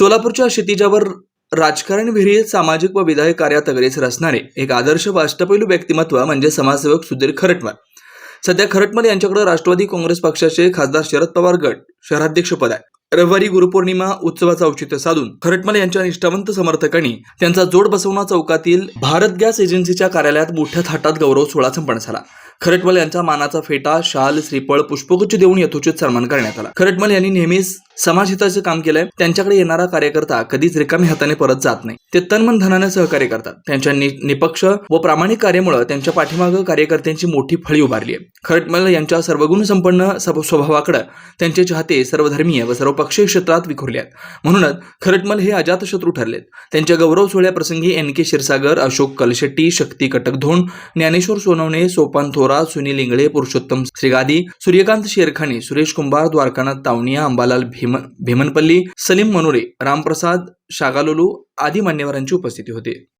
सोलापूरच्या क्षितिजावर राजकारण विहिरीत सामाजिक व विधायक कार्यात अग्रेसर असणारे एक आदर्श व अष्टपैलू व्यक्तिमत्व म्हणजे समाजसेवक सुधीर खरटमल. सध्या खरटमल यांच्याकडे राष्ट्रवादी काँग्रेस पक्षाचे खासदार शरद पवार गट शहराध्यक्षपद आहे. रविवारी गुरुपौर्णिमा उत्सवाचं औचित्य साधून खरटमल यांच्या निष्ठावंत समर्थकांनी त्यांचा जोड बसवणा चौकातील भारत गॅस एजन्सीच्या कार्यालयात मोठ्या थाटात गौरव सोहळा संपन्न झाला. खरटमल यांचा मानाचा फेटा शाल श्रीफळ पुष्पगुच्छ देऊन यथोचित सन्मान करण्यात आला. खरटमल यांनी नेहमीच समाजहिताचं काम केलंय. त्यांच्याकडे येणारा कार्यकर्ता कधीच रिकामी हाताने परत जात नाही. ते तनमन धनाने सहकार्य करतात. त्यांच्या निपक्ष व प्रामाणिक कार्यामुळे त्यांच्या पाठीमागे कार्यकर्त्यांची मोठी फळी उभारली आहे. खरटमल यांच्या सर्वगुण संपन्न स्वभावाकडे त्यांचे चाहते सर्वधर्मीय व सर्वपक्षीय क्षेत्रात विखुरले आहेत. म्हणूनच खरटमल हे अजातशत्रू ठरलेत. त्यांच्या गौरव सोहळ्याप्रसंगी एन के क्षीरसागर अशोक कलशेट्टी शक्ती कटकधोंड ज्ञानेश्वर सोनवणे सोपान थोरा सुनील इंगळे पुरुषोत्तम श्रीगादी सूर्यकांत शेरखाने सुरेश कुंभार द्वारकानाथ तावणिया अंबालाल भीम भीम भीमनपल्ली सलीम मनोरे रामप्रसाद शागालोलू आदी मान्यवरांची उपस्थिती होती.